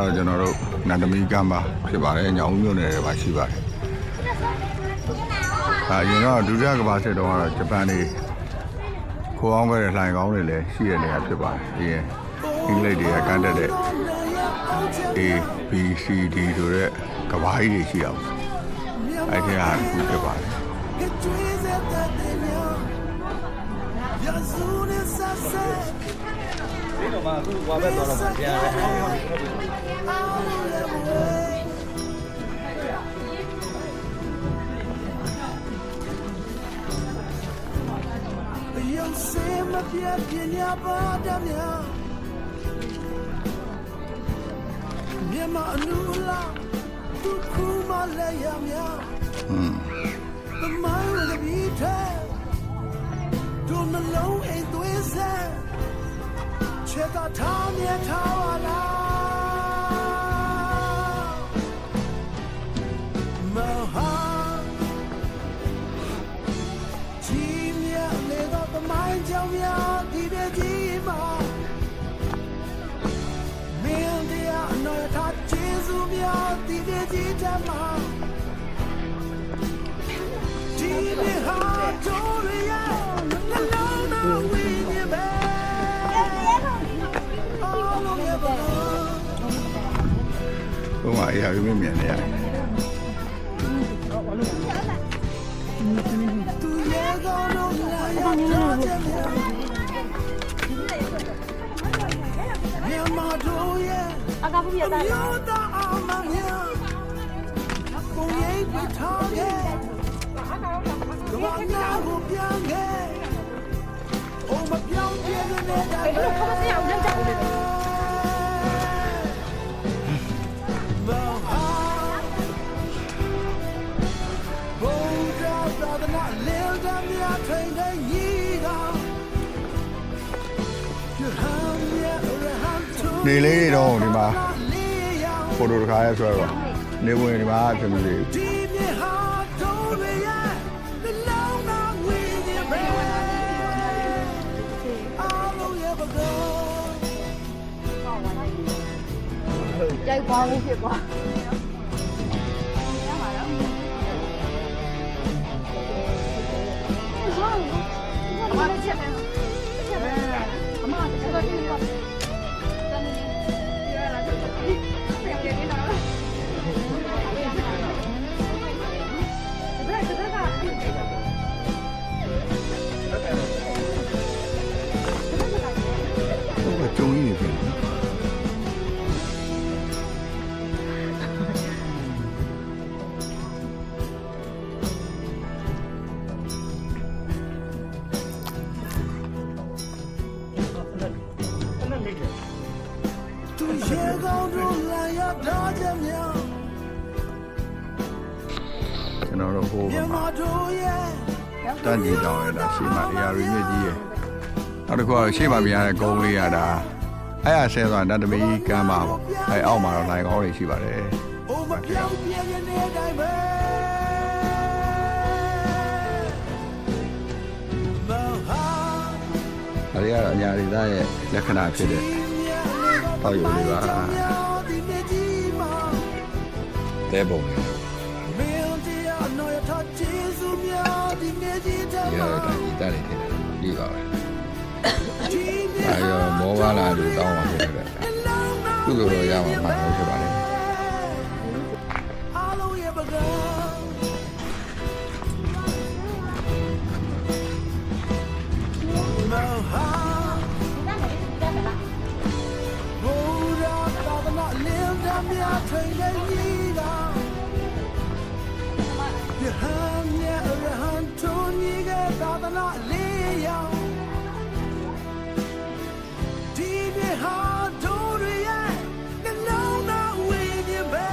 ဒါကတော့ကျွန်တော်တို့နန္ဒမီကမ်းပါဖြစ်ပါတယ်ညောင်ဦးမြို့နယ်ထဲမှာရှိပါတယ်ဒါအရင်တော့ဒုတိယကမ္ဘာစစ်တုန်းကတော့ဂျပန်တွေခိုးအောင်ခဲ့တဲ့လှိုင်ကောင်းတွေလည်းရှိတဲ့နေရာဖြစ်ပါတယ်ဒီရင်အင်္ဂလိပ်တွေကကမ်းတက်တဲ့ A B C D ဆိုတဲ့ကဘာကြီးတွေရှိအောင်အဲ့ဒီဟာတစ်ခုဖြစ်ပါတယ်ဒီတော့မှအခုဝါဘက်တော့တော့ပြန်ရတယ်ရုပ်စင်မ ပြတ်ပညာပါတတ်များမြန်မာအနုလာသူခုမလဲရများอืมသမိုင်းရပြီးတဲ့ဒုနှလုံးအိမ် သွေးစဲချက်သာထားမြတ်ထားပါလား ဘုံမှာအရာကြီးမြင်နေရတယ်သူရဲ့ကောင်းလို့လာရတော့တယ်မြန်မာတို့ရဲ့အကားဘူးပြတာမြို့သားအောင်မများပုံရိပ်ပြထားခဲ့ကဘာနာကိုပြန်ခဲ့အိုမပြောင်းပြတဲ့နေတာဘယ်လိုခေါ်မစရအောင်လက်ကြောက် န်သူနေလေးတွေတော့ဒီမှာလေးရောင်ဖိုတိုတစ်ခါရဲဆွဲတော့နေဝင်ဒီမှာအဖြစ်မျိုးလေးဒီမြဟာတို့ရရဲ့နှလုံးသားဝိညာဉ်ပဲအားလုံးရဲ့ပကောကြိုက်ပါဘူးဖြစ်သွား တန်းကြီးတောင်းရတာရှေ့မှာအရာရီမြစ်ကြီးရယ်နောက်တစ်ခုကရှေ့မှာမြင်ရတဲ့ကုန်းလေးရတာအဲ့ရဆဲဆိုတာနတ်သမီးကမ်းပါပေါ့အဲ့အောက်မှာတော့လိုင်ကောင်းတွေရှိပါတယ်အိုမပြောင်းပြင်းနေတိုင်းပဲမဟာဒါတွေကတော့အညာဒေသရဲ့လက္ခဏာဖြစ်တဲ့တောက်ယူလေးပါဒီမြကြီးမှာတဲပုံတွေမင်းတရားနော်ရထား ကျေးဇူးများဒီမြကြီးတဒီမှာကတော့တိုင်းကြီးတက်နေတယ်ဒီပါပဲဒီမြအဲရောမောပါလာလို့တောင်း ကသာသနာလေးရောင်ဒီမြဟာတို့ရရဲ့နှလုံးသားဝိညာဉ်ပဲ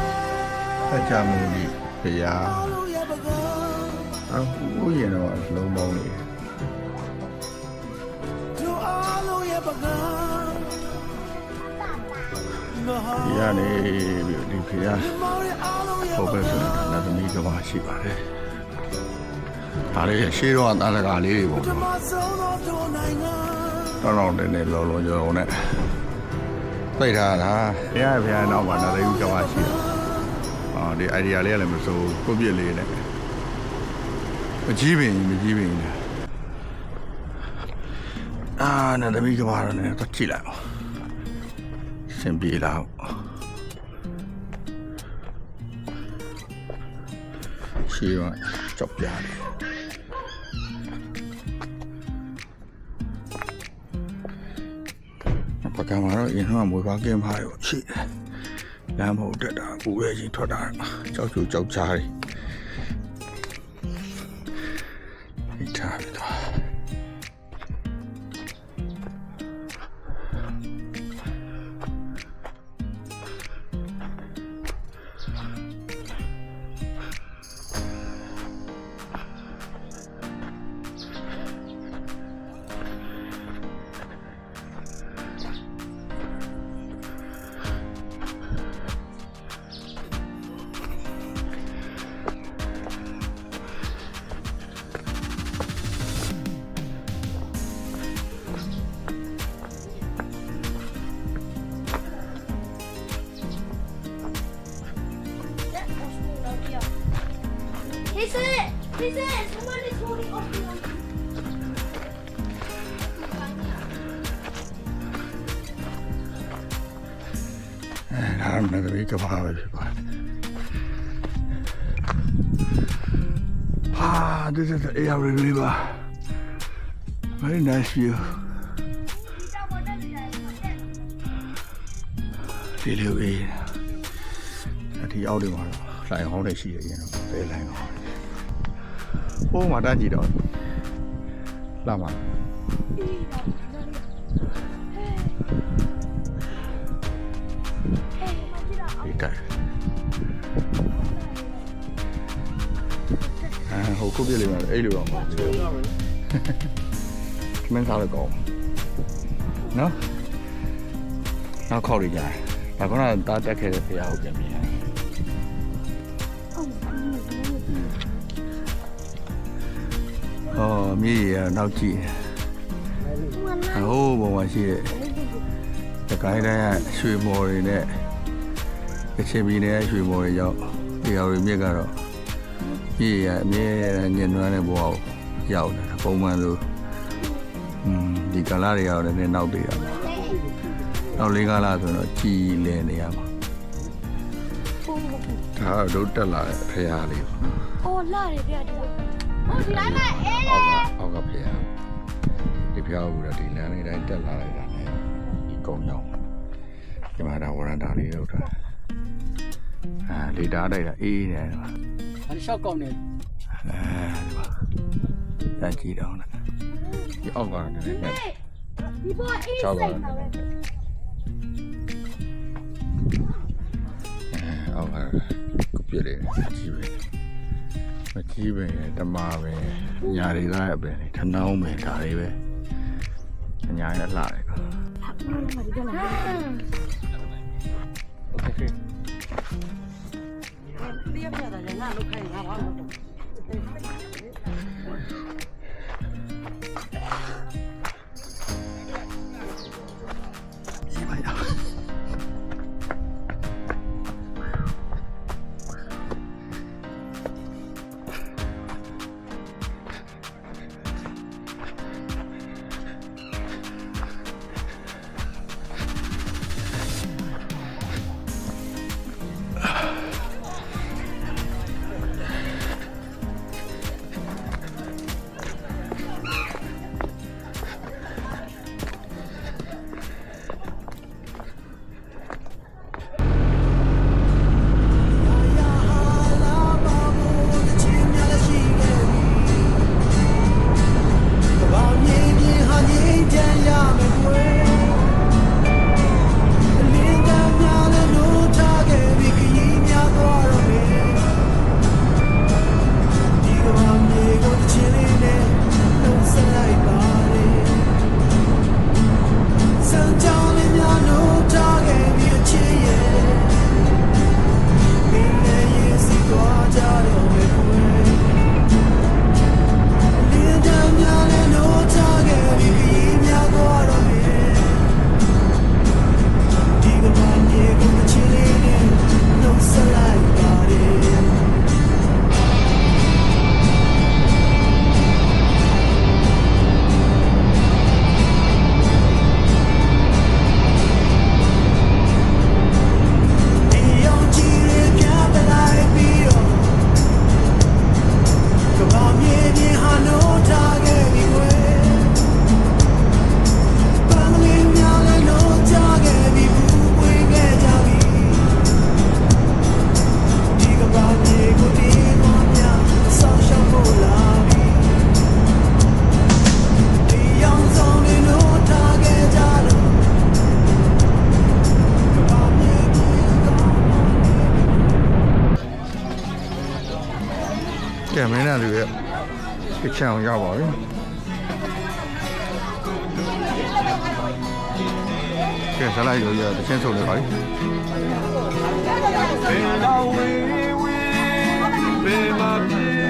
အချာမူကြီးဘုရားအားလုံးရဲ့ပကောအခုရင်တော့လုံးပေါင်းနေတို့အားလုံးရဲ့ပကောမဟာဒီကနေပြီးဒီဘုရားမောင်ရဲ့အားလုံးရဲ့ဟိုပဘက်ကောဆိုနတ်သမီးကဘာရှိပါတယ် ဒါလေးရှေးတော့တာလကားလေးတွေပေါ့ဓမ္မဆုံးသောတို့နိုင်ငံတောင်းတောင်းတင်းတင်းလုံးလုံးကြောုံနဲ့ပိတ်ထားတာဘုရားဘုရားနောက်မှာနာရီဦးကျောင်းပါရှိတာဟောဒီ idea လေးကလည်းမစိုးကိုပြစ်လေးနဲ့မကြီးပင်မကြီးပင်အာနာသမီးကဘာတော့ねတော့ကြည့်လိုက်အောင်စင်ပြေလာရှိရကြောက်ပြတ ယ်ပကံမှာတော့အရင်ကမွေးပါကင်းပါရောရှိတယ်။လမ်းမဟုတ်တက်တာဘူးရဲ့ချင်း ဒါမှလည်းဒီကဘာပဲဖြစ်ပါတယ်။ဟာ this is the area river very nice view ဒီလိုအေးအထီအောက်တွေမှာတော့လိုင်ဟောင်းတွေရှိရရင်တော့ဘယ်လိုင်ဟောင်းလဲ ဟိုးမှာတန်းကြည့်တော့လာမှာဒီတိုင်းအဲဟိုခုပြစ်လေးမှာအဲ့လိုတော့မဟုတ်ဘူးမင်းစားလို့ကောင်းနော်နောက်ခေါက်ရကြတယ်ဒါကတားတက်ခဲ့တဲ့ဖရားကိုပြန်မြင် ။အော်မြေကြီးကနောက်ကြည့်။အဟိုးပေါ်မှာရှိတဲ့တကိုင်းတိုင်းကရွှေမော်တွေနဲ့ကချင်ပြည်နယ်ကရွှေမော်တွေရောက်တရားရီမြစ်ကတော့မြေကြီးကအမြဲတမ်းညှဉ်းနှွမ်းတဲ့ဘဝကိုရောက်နေတာပုံမှန်လို့อืมဒီကာလတွေကတော့လည်းနောက်သေးတာပါ။နောက်လေးကာလဆိုတော့ကြည်လည်နေရမှာ။ဒါတော့တက်လာတဲ့ဖရားလေး။အော်လာတယ်ဗျာဒီ ဟုတ်ဒီတိုင်းမှာအေးတယ်အောက်ကဖေးရဒီပြောက်ကတော့ဒီလမ်းလေးတိုင်းတက်လာလိုက်တာနဲ့ဒီကုန်းကြောင်းဒီမှာဒါဝရန်တာလေးရောက်တာအာလေတားလိုက်တာအေးနေတယ်ပါဟာရှောက်ကောင်းနေအဲဒီပါတန်ကြည့်တော့နော်ဒီအောက်ကနည်းနည်းနဲ့ဒီဘောအေးစိတ်ပါပဲအောက်ကပြည့်တယ်ကြည့်ပဲ မကြီးပဲတမပဲညာတွေကပဲလေထနောင်းပဲဒါတွေပဲညာရလှတယ်ကွာ โอเค ဟ ကချင်အောင်ရောက်ပါပြီကဲဆက်လိုက်လို့ရတချင်းဆိုလိုက်ပါလိဘယ်တော့ဝေးဝေးဘယ်မှာပြေပြေ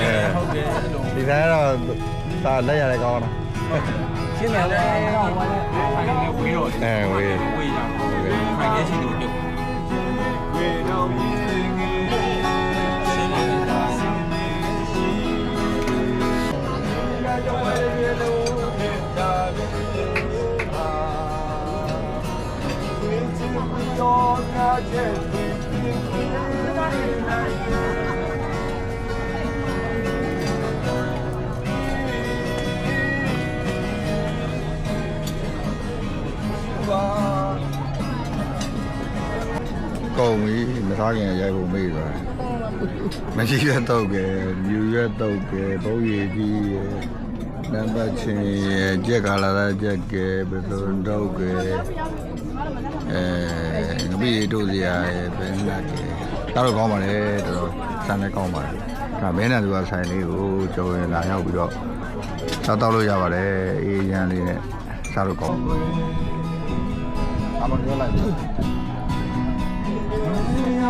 တယ်အဲဟုတ်တယ်ဒီတိုင်းတော့သာလက်ရတယ်ကောင်းတာရှင်းတယ်လေတော့ဟိုလည်းဖို ကုန်ပြီမစားခင်ရိုက်ဖို့မေ့သွားတယ်မရှိရတော့ကဲမြူရတော့ကဲဘုံရည်ကြီးရယ်နံပါတ်ချင်းရယ်ကြက်ကလာတဲ့ကြက်ကဲဘယ်လိုတော့ကဲအဲငပိတို့စရာရယ်ဘယ်နာကဲတော့ကောင်းပါလေတော်တော်ဆန်လည်းကောင်းပါတယ်ဒါမင်းနဲ့သူကဆိုင်လေးကိုကြော်ရင်လာရောက်ပြီးတော့စားတော့လို့ရပါတယ်အေးရန်လေးနဲ့စားလို့ကောင်းအမပြောလိုက်ပြီကျွန်တော်တို့ကဝါသနာပါဟာမိုနီလဲလို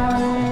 က်